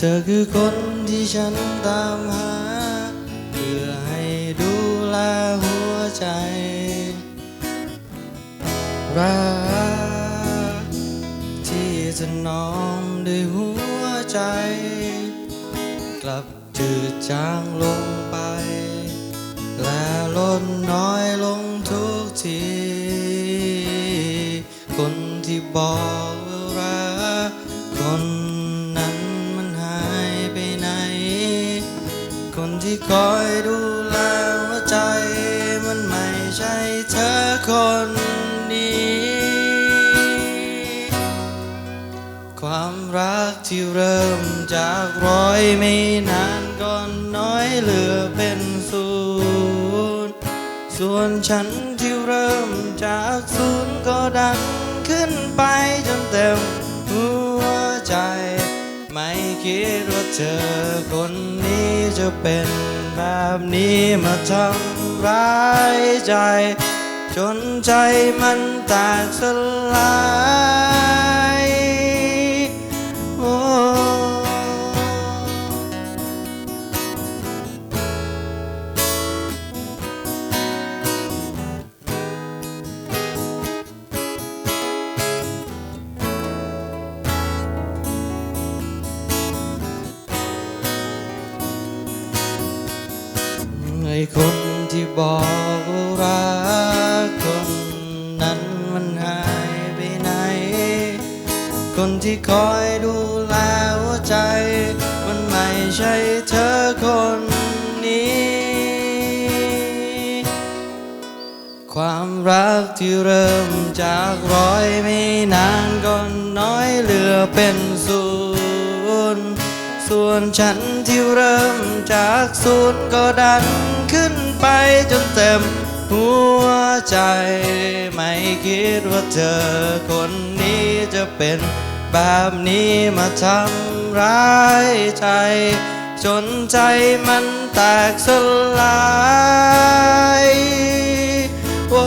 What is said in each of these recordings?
เธอคือคนที่ฉันตามหา เพื่อให้ดูแลหัวใจ รัก ที่จะน้อมด้วยหัวใจ กลับจืดจางลงไป และลดน้อยลงทุกที คนที่บอก ที่คอยดูแลหัวใจมันไม่ใช่เธอคนนี้ ความรักที่เริ่มจากร้อยไม่นานก็น้อยเหลือเป็นศูนย์ส่วนฉันที่เริ่มจากศูนย์ก็ดันขึ้นไปจนเต็มหัว ไม่คิดว่าเธอคนนี้จะเป็นแบบนี้มาทำร้ายใจ จนใจมันแตกสลาย คนที่บอกว่ารักคนนั้นมันหายไปไหน คนที่คอยดูแลหัวใจ มันไม่ใช่เธอคนนี้ ความรักที่เริ่มจากร้อยไม่นานก็น้อยเหลือเป็นศูนย์ส่วนฉันที่เริ่มจากศูนย์ก็ดัน ขึ้นไปจนเต็มหัวใจไม่คิดว่าเธอคนนี้จะเป็นแบบนี้มาทำร้ายใจ จนใจมันแตกสลายโอ้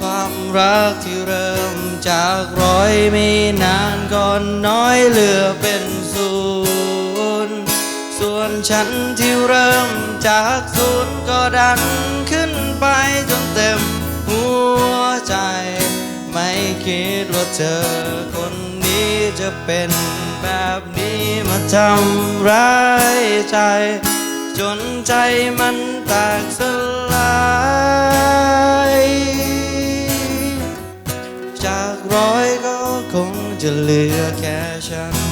ความรักที่เริ่มจากร้อยไม่นานก็น้อยเหลือเป็น วนฉันที่เริ่มจากศูนย์ก็ดันขึ้นไปจนเต็มหัวใจ ไม่คิดว่าเธอคนนี้จะเป็นแบบนี้มาทำร้ายใจ จนใจมันแตกสลายจากร้อยก็คงจะเหลือแค่ฉัน